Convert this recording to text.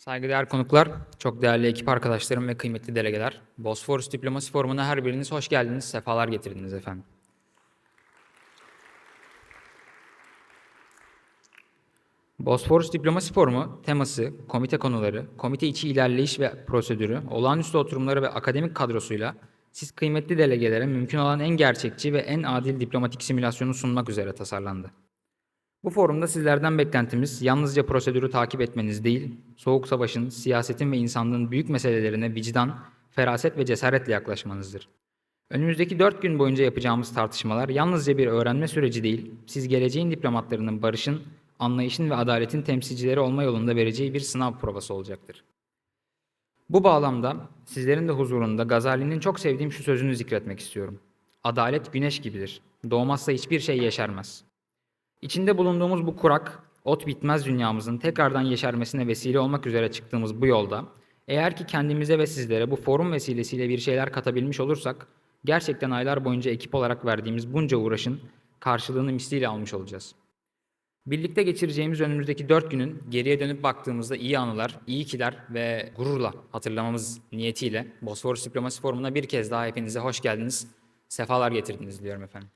Saygıdeğer konuklar, çok değerli ekip arkadaşlarım ve kıymetli delegeler. Bosforus Diplomasi Forumu'na her biriniz hoş geldiniz, sefalar getirdiniz efendim. Bosforus Diplomasi Forumu teması, komite konuları, komite içi ilerleyiş ve prosedürü, olağanüstü oturumları ve akademik kadrosuyla siz kıymetli delegelere mümkün olan en gerçekçi ve en adil diplomatik simülasyonu sunmak üzere tasarlandı. Bu forumda sizlerden beklentimiz yalnızca prosedürü takip etmeniz değil, soğuk savaşın, siyasetin ve insanlığın büyük meselelerine vicdan, feraset ve cesaretle yaklaşmanızdır. Önümüzdeki dört gün boyunca yapacağımız tartışmalar yalnızca bir öğrenme süreci değil, siz geleceğin diplomatlarının barışın, anlayışın ve adaletin temsilcileri olma yolunda vereceği bir sınav provası olacaktır. Bu bağlamda sizlerin de huzurunda Gazali'nin çok sevdiğim şu sözünü zikretmek istiyorum. Adalet güneş gibidir. Doğmazsa hiçbir şey yeşermez. İçinde bulunduğumuz bu kurak, ot bitmez dünyamızın tekrardan yeşermesine vesile olmak üzere çıktığımız bu yolda, eğer ki kendimize ve sizlere bu forum vesilesiyle bir şeyler katabilmiş olursak, gerçekten aylar boyunca ekip olarak verdiğimiz bunca uğraşın karşılığını misliyle almış olacağız. Birlikte geçireceğimiz önümüzdeki dört günün geriye dönüp baktığımızda iyi anılar, iyi kiler ve gururla hatırlamamız niyetiyle Bosforus Diplomasi Forumu'na bir kez daha hepinize hoş geldiniz, sefalar getirdiniz diyorum efendim.